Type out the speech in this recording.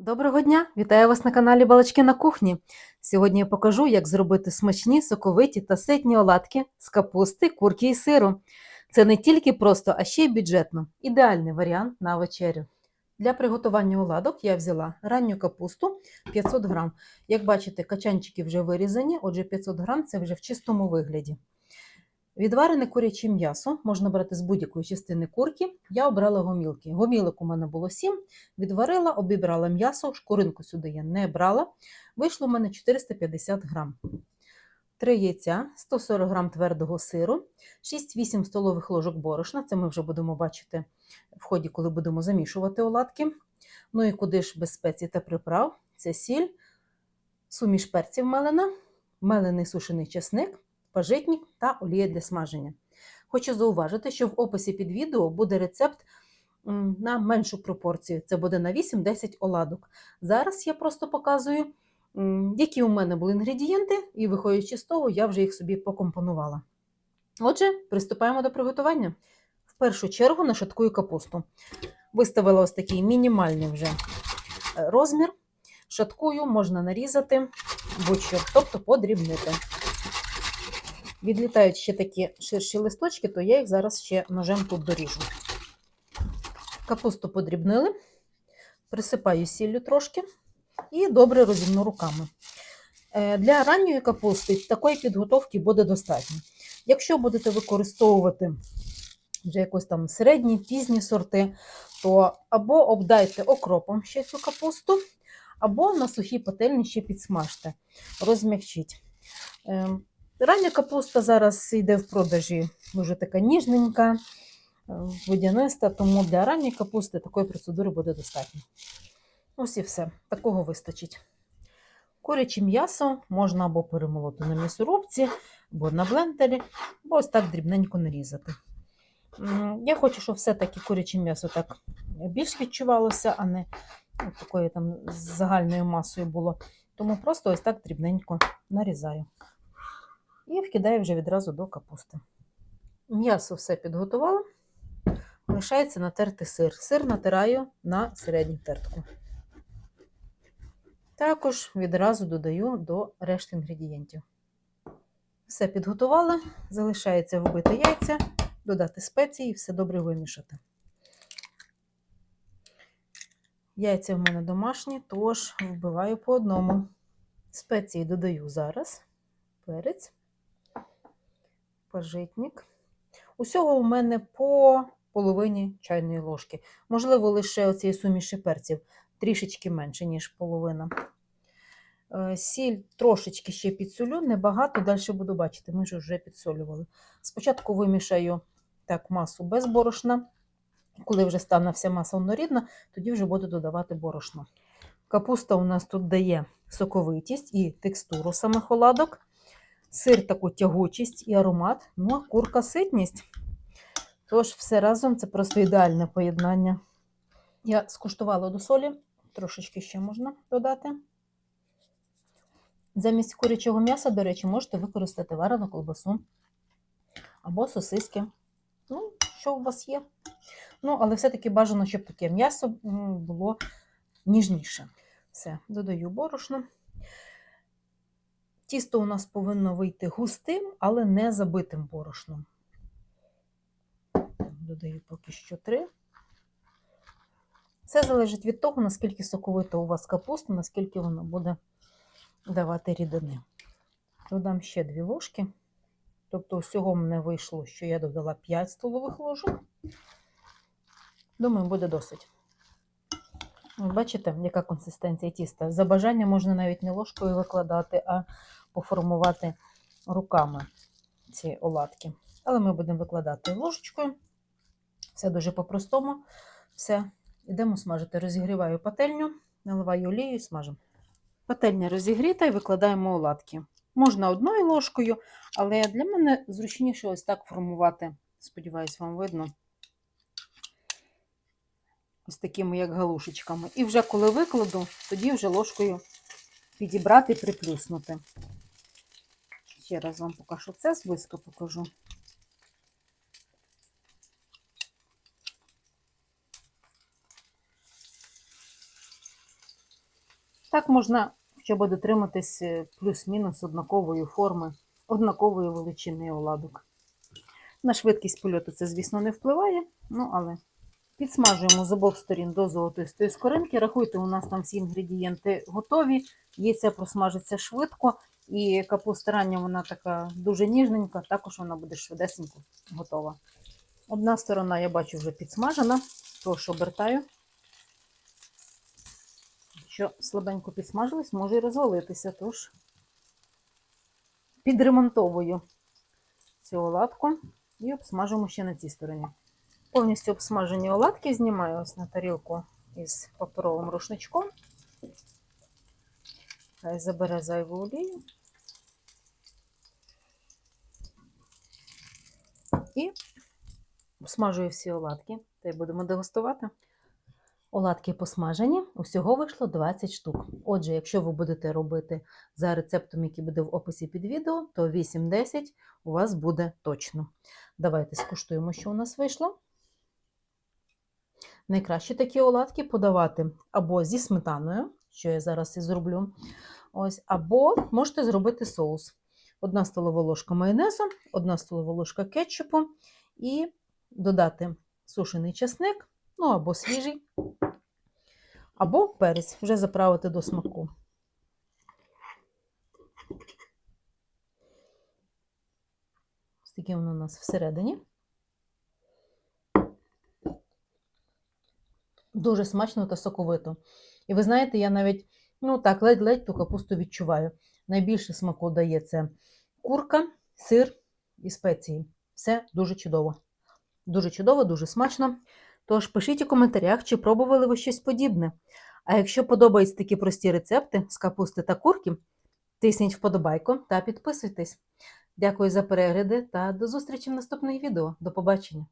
Доброго дня! Вітаю вас на каналі Балачки на кухні. Сьогодні я покажу, як зробити смачні, соковиті та ситні оладки з капусти, курки і сиру. Це не тільки просто, а ще й бюджетно. Ідеальний варіант на вечерю. Для приготування оладок я взяла ранню капусту 500 грам. Як бачите, качанчики вже вирізані, отже 500 грам це вже в чистому вигляді. Відварене куряче м'ясо можна брати з будь-якої частини курки. Я обрала гомілки. Гомілок у мене було 7, відварила, обібрала м'ясо, шкуринку сюди я не брала. Вийшло в мене 450 грам. 3 яйця, 140 грам твердого сиру, 6-8 столових ложок борошна. Це ми вже будемо бачити в ході, коли будемо замішувати оладки. Ну і куди ж без спецій та приправ? Це сіль, суміш перців мелена, мелений сушений чесник пажитник та олія для смаження. Хочу зауважити, що в описі під відео буде рецепт на меншу пропорцію. Це буде на 8-10 оладок. Зараз я просто показую, які у мене були інгредієнти, і, виходячи з того, я вже їх собі покомпонувала. Отже, приступаємо до приготування. В першу чергу нашаткую капусту. Виставила ось такий мінімальний вже е, розмір. Шаткую, можна нарізати, будь-що, тобто подрібнити. Відлітають ще такі ширші листочки, то я їх зараз ще ножем тут доріжу. Капусту подрібнили, присипаю сіллю трошки і добре розімну руками. Е, для ранньої капусти такої підготовки буде достатньо. Якщо будете використовувати вже якось там середні, пізні сорти, то або обдайте окропом ще цю капусту, або на сухій пательні ще підсмажте, розм'якчіть. Рання капуста зараз йде в продажі дуже така ніжненька, е, водяниста, тому для ранньої капусти такої процедури буде достатньо. Ось і все, такого вистачить. Куряче м'ясо можна або перемолоти на м'ясорубці, або на блендері, або ось так дрібненько нарізати. Я хочу, щоб все-таки куряче м'ясо так більш відчувалося, а не такою там загальною масою було. Тому просто ось так дрібненько нарізаю і вкидаю вже відразу до капусти. М'ясо все підготувала. Лишається натерти сир. Сир натираю на середню тертку. Також відразу додаю до решти інгредієнтів. Все підготувала, залишається вбити яйця, додати спеції і все добре вимішати. Яйця в мене домашні, тож вбиваю по одному. Спеції додаю зараз, перець пажитник. Усього у мене по половині чайної ложки. Можливо, лише оцієї суміші перців трішечки менше, ніж половина. Е, сіль трошечки ще підсолю, небагато, далі буду бачити, ми ж вже підсолювали. Спочатку вимішаю так масу без борошна. Коли вже стане вся маса однорідна, тоді вже буду додавати борошно. Капуста у нас тут дає соковитість і текстуру самих оладок сир таку тягучість і аромат, ну а курка ситність. Тож, все разом це просто ідеальне поєднання. Я скуштувала до солі, трошечки ще можна додати. Замість курячого м'яса, до речі, можете використати варену колбасу або сосиски. Ну, що у вас є. Ну, але все-таки бажано, щоб таке м'ясо було ніжніше. Все, додаю борошно. Тісто у нас повинно вийти густим, але не забитим борошном. Додаю поки що три. Це залежить від того, наскільки соковита у вас капуста, наскільки вона буде давати рідини. Додам ще дві ложки. Тобто, всього мене вийшло, що я додала 5 столових ложок. Думаю, буде досить. Бачите, яка консистенція тіста? За бажання можна навіть не ложкою викладати, а поформувати руками ці оладки. Але ми будемо викладати ложечкою. Все дуже по-простому. Все, йдемо смажити. Розігріваю пательню, наливаю олію і смажимо. Пательня розігріта і викладаємо оладки. Можна одною ложкою, але для мене зручніше ось так формувати. Сподіваюсь, вам видно. Ось такими, як галушечками. І вже коли викладу, тоді вже ложкою підібрати і приплюснути. Ще раз вам покажу це, зблизько покажу. Так можна, щоб дотриматись е, плюс-мінус однакової форми, однакової величини оладок. На швидкість польоту це, звісно, не впливає, ну але підсмажуємо з обох сторін до золотистої скоринки. Рахуйте, у нас там всі інгредієнти готові. Яйця просмажиться швидко, і капуста рання вона така дуже ніжненька, також вона буде швидесенько готова. Одна сторона, я бачу, вже підсмажена, тож обертаю. Якщо слабенько підсмажились, може і розвалитися, тож підремонтовую цю оладку і обсмажимо ще на цій стороні. Повністю обсмажені оладки знімаю ось на тарілку із паперовим рушничком. Хай забере зайву олію. І обсмажую всі оладки, та й будемо дегустувати. Оладки посмажені, усього вийшло 20 штук. Отже, якщо ви будете робити за рецептом, який буде в описі під відео, то 8-10 у вас буде точно. Давайте скуштуємо, що у нас вийшло. Найкраще такі оладки подавати або зі сметаною, що я зараз і зроблю. Ось, або можете зробити соус. Одна столова ложка майонезу, одна столова ложка кетчупу і додати сушений чесник, ну або свіжий, або перець, вже заправити до смаку. Ось таке воно у нас всередині. Дуже смачно та соковито. І ви знаєте, я навіть, ну так, ледь-ледь ту капусту відчуваю. Найбільше смаку дає це курка, сир і спеції. Все дуже чудово. Дуже чудово, дуже смачно. Тож пишіть у коментарях, чи пробували ви щось подібне. А якщо подобаються такі прості рецепти з капусти та курки, тисніть вподобайку та підписуйтесь. Дякую за перегляди та до зустрічі в наступних відео. До побачення!